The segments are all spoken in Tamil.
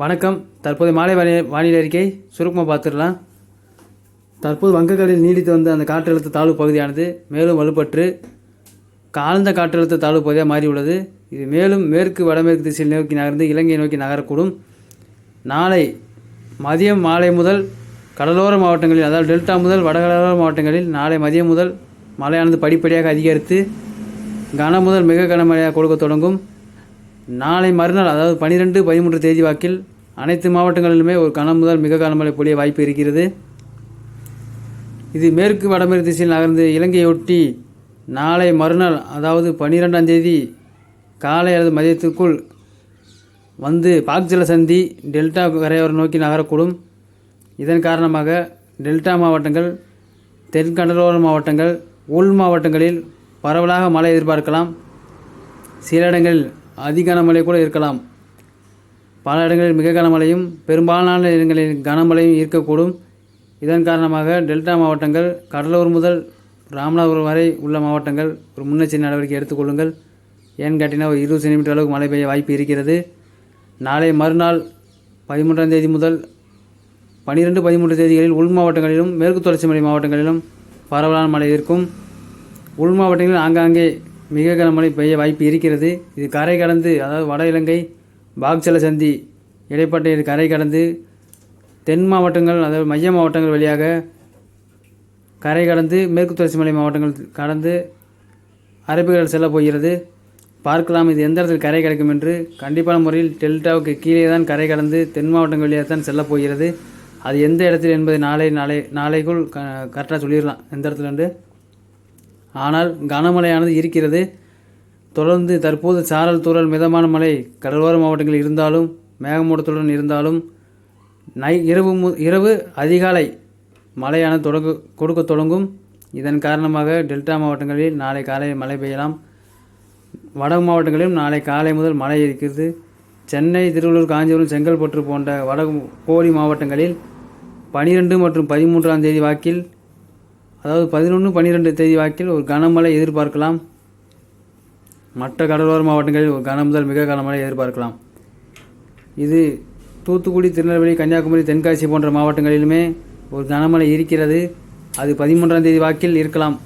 வணக்கம். தற்போது மாலை வானி வானிலை அறிக்கை. சுருக்கமாக பார்த்துடலாம் தற்போது வங்கக்கடலில் நீடித்து வந்த அந்த காற்றழுத்த தாழ்வு பகுதியானது மேலும் வலுப்பற்று காழ்ந்த காற்றழுத்த தாழ்வு பகுதியாக மாறியுள்ளது. இது மேலும் மேற்கு வடமேற்கு திசையில் நோக்கி நகர்ந்து இலங்கையை நோக்கி நகரக்கூடும். நாளை மதியம் மாலை முதல் கடலோர மாவட்டங்களில் அதாவது டெல்டா முதல் வடகடலோர மாவட்டங்களில் நாளை மதியம் முதல் மழையானது படிப்படியாக அதிகரித்து கன முதல் மிக கனமழையாக கொடுக்க தொடங்கும். நாளை மறுநாள் அதாவது பனிரெண்டு பதிமூன்று தேதி வாக்கில் அனைத்து மாவட்டங்களிலுமே ஒரு கன முதல் மிக கனமழை பொழிய வாய்ப்பு இருக்கிறது. இது மேற்கு வடமேற்கு திசையில் நகர்ந்து இலங்கையொட்டி நாளை மறுநாள் அதாவது பன்னிரெண்டாம் தேதி காலை அல்லது மதியத்திற்குள் வந்து பாக்ஜல சந்தி டெல்டா கரையோரம் நோக்கி நகரக்கூடும். இதன் காரணமாக டெல்டா மாவட்டங்கள் தென்கடலோர மாவட்டங்கள் உள் மாவட்டங்களில் பரவலாக மழை எதிர்பார்க்கலாம். சில இடங்களில் அதி கனமழை கூட இருக்கலாம். பல இடங்களில் மிக கனமழையும் பெரும்பாலான இடங்களில் கனமழையும் இருக்கக்கூடும். இதன் காரணமாக டெல்டா மாவட்டங்கள் கடலூர் முதல் ராமநாதபுரம் வரை உள்ள மாவட்டங்கள் ஒரு முன்னெச்சரிக்கை நடவடிக்கை எடுத்துக்கொள்ளுங்கள் ஏன்னு கேட்டிங்கன்னா ஒரு இருபது சென்டிமீட்டர் அளவுக்கு மழை பெய்ய வாய்ப்பு இருக்கிறது. நாளை மறுநாள் பதிமூன்றாம் தேதி முதல் பனிரெண்டு பதிமூன்று தேதிகளில் உள் மாவட்டங்களிலும் மேற்கு தொடர்ச்சி மலை மாவட்டங்களிலும் பரவலான மழை இருக்கும். உள் மாவட்டங்களில் ஆங்காங்கே மிக கனமழை பெய்ய வாய்ப்பு இருக்கிறது. இது கரை கடந்து அதாவது வட இலங்கை பாக்சல சந்தி இடைப்பட்ட இது கரை கடந்து தென் மாவட்டங்கள் அதாவது மைய மாவட்டங்கள் வழியாக கரை கடந்து மேற்கு தொடர்ச்சி மலை மாவட்டங்கள் கடந்து அரபிக்கடல் செல்ல போகிறது. பார்க்கலாம் இது எந்த இடத்தில் கரை கிடைக்கும் என்று. கண்டிப்பான முறையில் டெல்டாவுக்கு கீழே தான் கரை கடந்து தென் மாவட்டங்கள் வழியாக தான் செல்ல போகிறது. அது எந்த இடத்தில் என்பதை நாளை நாளை நாளைக்குள் க கரெக்டாக சொல்லிடலாம். எந்த இடத்துல இருந்து ஆனால் கனமழையானது இருக்கிறது. தொடர்ந்து தற்போது சாரல் தூரல் மிதமான மழை கடலோர மாவட்டங்களில் இருந்தாலும் மேகமூட்டத்துடன் இருந்தாலும் நை இரவு மு இரவு அதிகாலை மழையானது தொடங்க கொடுக்க தொடங்கும். இதன் காரணமாக டெல்டா மாவட்டங்களில் நாளை காலை மழை பெய்யலாம். வட மாவட்டங்களிலும் நாளை காலை முதல் மழை இருக்கிறது. சென்னை திருவள்ளூர் காஞ்சிபுரம் செங்கல்பட்டு போன்ற வட கோடி மாவட்டங்களில் பனிரெண்டு மற்றும் பதிமூன்றாம் தேதி வாக்கில் அதாவது பதினொன்று பன்னிரெண்டு தேதி வாக்கில் ஒரு கனமழை எதிர்பார்க்கலாம். மற்ற கடலோர மாவட்டங்களில் ஒரு கன முதல் மிக கனமழை எதிர்பார்க்கலாம். இது தூத்துக்குடி திருநெல்வேலி கன்னியாகுமரி தென்காசி போன்ற மாவட்டங்களிலுமே ஒரு கனமழை இருக்கிறது. அது பதிமூன்றாம் தேதி வாக்கில் இருக்கலாம்.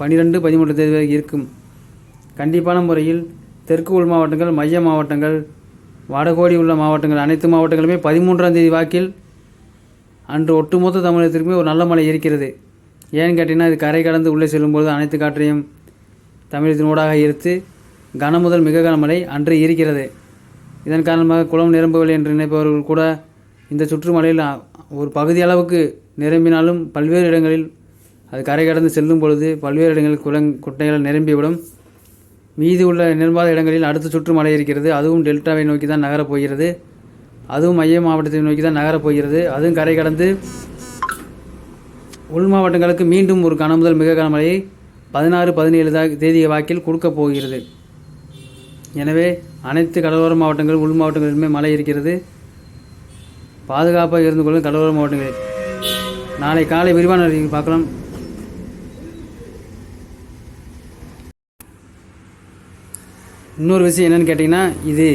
பன்னிரெண்டு பதிமூன்று தேதி வரை இருக்கும். கண்டிப்பான முறையில் தெற்கு உள் மாவட்டங்கள் மைய மாவட்டங்கள் வடகோடி உள்ள மாவட்டங்கள் அனைத்து மாவட்டங்களுமே பதிமூன்றாம் தேதி வாக்கில் அன்று ஒட்டுமொத்த தமிழகத்திற்குமே ஒரு நல்ல மழை இருக்கிறது. ஏன்னு கேட்டிங்கன்னா இது கரை கடந்து உள்ளே செல்லும்போது அனைத்து காற்றையும் தமிழகத்தின் ஊடாக ஈர்த்து கன முதல் மிக கனமழை அன்று இருக்கிறது. இதன் காரணமாக குளம் நிரம்பவில்லை என்று நினைப்பவர்கள் கூட இந்த சுற்றுமலையில் ஒரு பகுதி அளவுக்கு நிரம்பினாலும் பல்வேறு இடங்களில் அது கரை கடந்து செல்லும் பொழுது பல்வேறு இடங்களில் குளங் குட்டைகள் நிரம்பிவிடும். மீதி உள்ள நிரம்பாத இடங்களில் அடுத்த சுற்று மழை இருக்கிறது. அதுவும் டெல்டாவை நோக்கி தான் நகரப் போகிறது. அதுவும் மைய மாவட்டத்தை நோக்கி தான் நகரப் போகிறது. அதுவும் கரை கடந்து உள் மாவட்டங்களுக்கு மீண்டும் ஒரு கனமுதல் மிக கனமழையை பதினாறு பதினேழு தேதிய வாக்கில் கொடுக்கப் போகிறது. எனவே அனைத்து கடலோர மாவட்டங்கள் உள் மாவட்டங்களிலுமே மழை இருக்கிறது. பாதுகாப்பாக இருந்து கொள்ளும் கடலோர மாவட்டங்களில். நாளை காலை விரிவான அறிக்கை பார்க்கலாம். இன்னொரு விஷயம் என்னென்னு கேட்டிங்கன்னா இது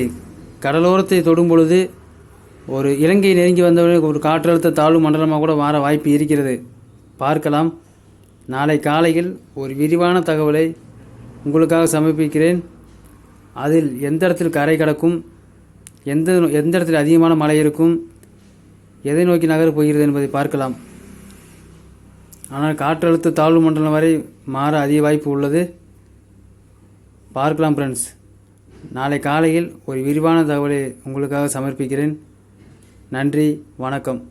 கடலோரத்தை தொடும் பொழுது ஒரு இலங்கை நெருங்கி வந்தவுடன் ஒரு காற்றழுத்த தாழ்வு மண்டலமாக கூட மாற வாய்ப்பு இருக்கிறது. பார்க்கலாம். நாளை காலையில் ஒரு விரிவான தகவலை உங்களுக்காக சமர்ப்பிக்கிறேன். அதில் எந்த இடத்தில் கரை கடக்கும் எந்த எந்த இடத்தில் அதிகமான மழை இருக்கும் எதை நோக்கி நகர போகிறது என்பதை பார்க்கலாம். ஆனால் காற்றழுத்த தாழ்வு மண்டலம் வரை மாற அதிக வாய்ப்பு உள்ளது. பார்க்கலாம் ஃப்ரெண்ட்ஸ் நாளை காலையில் ஒரு விரிவான தகவலை உங்களுக்காக சமர்ப்பிக்கிறேன். நன்றி வணக்கம்.